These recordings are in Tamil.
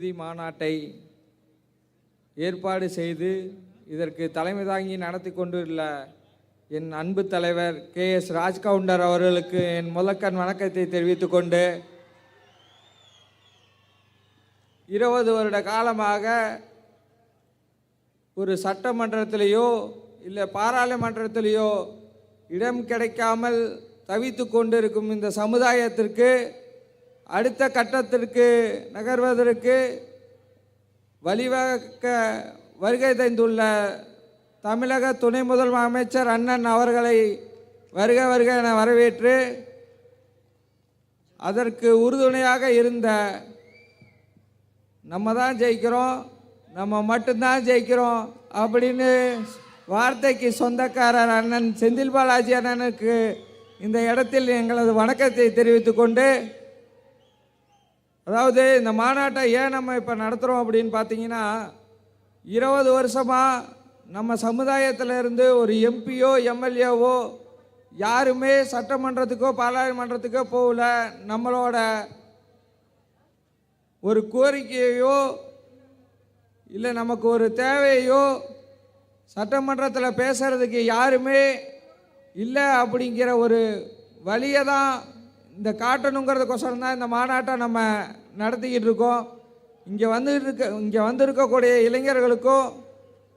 நிதி மாநாட்டை ஏற்பாடு செய்து இதற்கு தலைமை தாங்கி நடத்தி கொண்டுள்ள என் அன்பு தலைவர் கே எஸ் ராஜ்கவுண்டர் அவர்களுக்கு என் முதற்கண் வணக்கத்தை தெரிவித்துக் கொண்டு இருபது வருட காலமாக ஒரு சட்டமன்றத்திலேயோ இல்லை பாராளுமன்றத்திலேயோ இடம் கிடைக்காமல் தவித்து கொண்டிருக்கும் இந்த சமுதாயத்திற்கு அடுத்த கட்டத்திற்கு நகர்வதற்கு வழிவகுக்க வருகை தந்துள்ள தமிழக துணை முதல் அமைச்சர் அண்ணன் அவர்களை வருக வருக என வரவேற்று அதற்கு உறுதுணையாக இருந்த நம்ம தான் ஜெயிக்கிறோம் நம்ம மட்டும்தான் ஜெயிக்கிறோம் அப்படின்னு வார்த்தைக்கு சொந்தக்காரர் அண்ணன் செந்தில் பாலாஜி அண்ணனுக்கு இந்த இடத்தில் எங்களது வணக்கத்தை தெரிவித்துக்கொண்டு அதாவது இந்த மாநாட்டை ஏன் நம்ம இப்போ நடத்துகிறோம் அப்படின்னு பார்த்தீங்கன்னா இருபது வருஷமாக நம்ம சமுதாயத்தில் இருந்து ஒரு எம்பியோ எம்எல்ஏவோ யாருமே சட்டமன்றத்துக்கோ பாராளுமன்றத்துக்கோ போகல. நம்மளோட ஒரு கோரிக்கையோ இல்லை நமக்கு ஒரு தேவையோ சட்டமன்றத்தில் பேசுகிறதுக்கு யாருமே இல்லை அப்படிங்கிற ஒரு வழியை தான் இந்த காட்டணுங்கிறதுக்கோசரம் தான் இந்த மாநாட்டை நம்ம நடத்திக்கிட்டு இருக்கோம் இங்கே வந்து இருக்க இங்கே வந்திருக்கக்கூடிய இளைஞர்களுக்கும்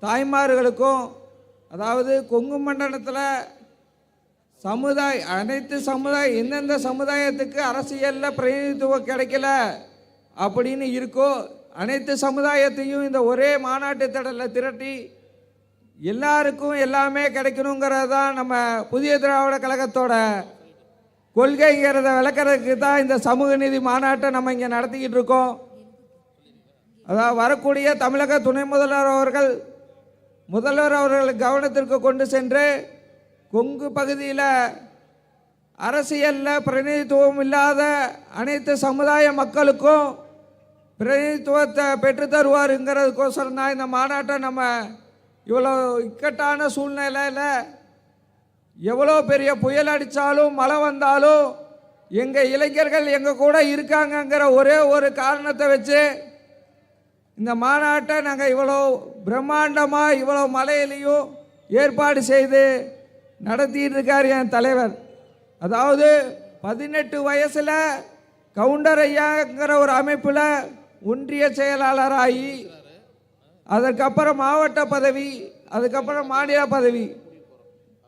தாய்மார்களுக்கும் அதாவது கொங்கு மண்டலத்தில் சமுதாய அனைத்து சமுதாய எந்தெந்த சமுதாயத்துக்கு அரசியலில் பிரதிநிதித்துவம் கிடைக்கல அப்படின்னு இருக்கோ அனைத்து சமுதாயத்தையும் இந்த ஒரே மாநாட்டு திடலில் திரட்டி எல்லாருக்கும் எல்லாமே கிடைக்கணுங்கிறது தான் நம்ம புதிய திராவிட கழகத்தோட கொள்கைங்கிறத விளக்கிறதுக்கு தான் இந்த சமூக நீதி மாநாட்டை நம்ம இங்கே நடத்திக்கிட்டு இருக்கோம். அதாவது வரக்கூடிய தமிழக துணை முதல்வர் அவர்கள் முதல்வர் அவர்கள் கவனத்திற்கு கொண்டு சென்று கொங்கு பகுதியில் அரசியலில் பிரதிநிதித்துவம் இல்லாத அனைத்து சமுதாய மக்களுக்கும் பிரதிநிதித்துவத்தை பெற்று தருவாருங்கிறதுக்கோசரம் தான் இந்த மாநாட்டை நம்ம இவ்வளோ இக்கட்டான சூழ்நிலையில் எவ்வளோ பெரிய புயல் அடித்தாலும் மழை வந்தாலும் எங்கள் இளைஞர்கள் எங்கள் கூட இருக்காங்கங்கிற ஒரே ஒரு காரணத்தை வச்சு இந்த மாநாட்டை நாங்கள் இவ்வளோ பிரம்மாண்டமாக இவ்வளோ மலையிலையும் ஏற்பாடு செய்து நடத்திட்டு இருக்கார் என் தலைவர். அதாவது பதினெட்டு வயசில் கவுண்டர் ஐயாங்கிற ஒரு அமைப்பில் ஒன்றிய செயலாளராகி அதற்கப்புறம் மாவட்ட பதவி அதுக்கப்புறம் மாநில பதவி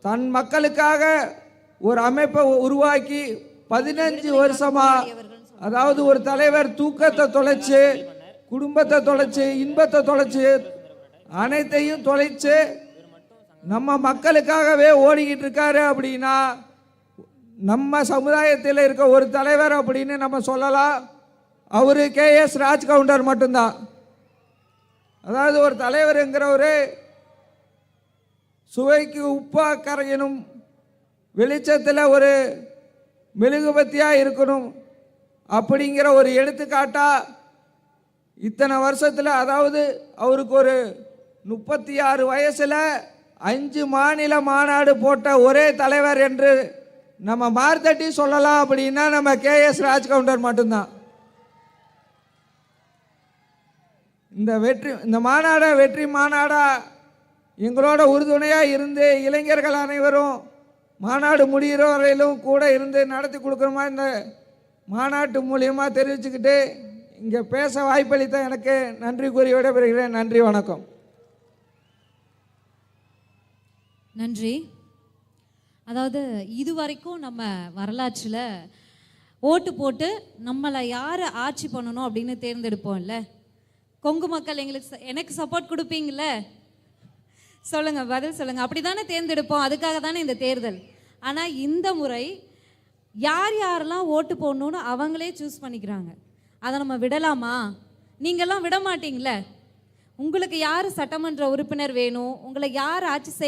தன் மக்களுக்காக ஒரு அமைப்பை உருவாக்கி பதினஞ்சு வருஷமா அதாவது ஒரு தலைவர் தூக்கத்தை தொலைச்சு குடும்பத்தை தொலைச்சு இன்பத்தை தொலைச்சு அனைத்தையும் தொலைச்சு நம்ம மக்களுக்காகவே ஓடிக்கிட்டு இருக்காரு அப்படின்னா நம்ம சமுதாயத்தில் இருக்க ஒரு தலைவர் அப்படின்னு நம்ம சொல்லலாம். அவரு கே எஸ் ராஜ்கவுண்டர் மட்டும்தான். அதாவது ஒரு தலைவருங்கிறவர் சுவைக்கு உப்பா கரையணும் வெளிச்சத்தில் ஒரு மெழுகுபத்தியாக இருக்கணும். அப்படிங்கிற ஒரு எடுத்துக்காட்டாக இத்தனை வருஷத்தில் அதாவது அவருக்கு ஒரு முப்பத்தி ஆறு வயசில் அஞ்சு மாநில மாநாடு போட்ட ஒரே தலைவர் என்று நம்ம மார்த்தட்டி சொல்லலாம் அப்படின்னா நம்ம கே எஸ் ராஜ்கவுண்டர் மட்டும்தான். இந்த வெற்றி இந்த மாநாடை வெற்றி மாநாடாக எங்களோட உறுதுணையாக இருந்து இளைஞர்கள் அனைவரும் மாநாடு முடிகிற வரையிலும் கூட இருந்து நடத்தி கொடுக்குறோமா இந்த மாநாட்டு மூலியமாக தெரிவிச்சுக்கிட்டு இங்கே பேச வாய்ப்பளித்த எனக்கு நன்றி கூறி விடைபெறுகிறேன். நன்றி வணக்கம். நன்றி. அதாவது இது வரைக்கும் நம்ம வரலாற்றில் ஓட்டு போட்டு நம்மளை யாரை ஆட்சி பண்ணணும் அப்படின்னு தேர்ந்தெடுப்போம்ல? கொங்கு மக்கள் எங்களுக்கு ச- எனக்கு சப்போர்ட் கொடுப்பீங்களே சொல்லுங்க பதில் சொல்லுங்க. அப்படிதானே தேர்ந்தெடுப்போம்? அதுக்காக தானே இந்த தேர்தல். ஆனால் இந்த முறை யார் யாரெல்லாம் ஓட்டு போடணும்னு அவங்களே சூஸ் பண்ணிக்கிறாங்க. அதை நம்ம விடலாமா? நீங்கெல்லாம் விட மாட்டீங்களே. உங்களுக்கு யார் சட்டமன்ற உறுப்பினர் வேணும்? உங்களை யார் ஆட்சி செய்ய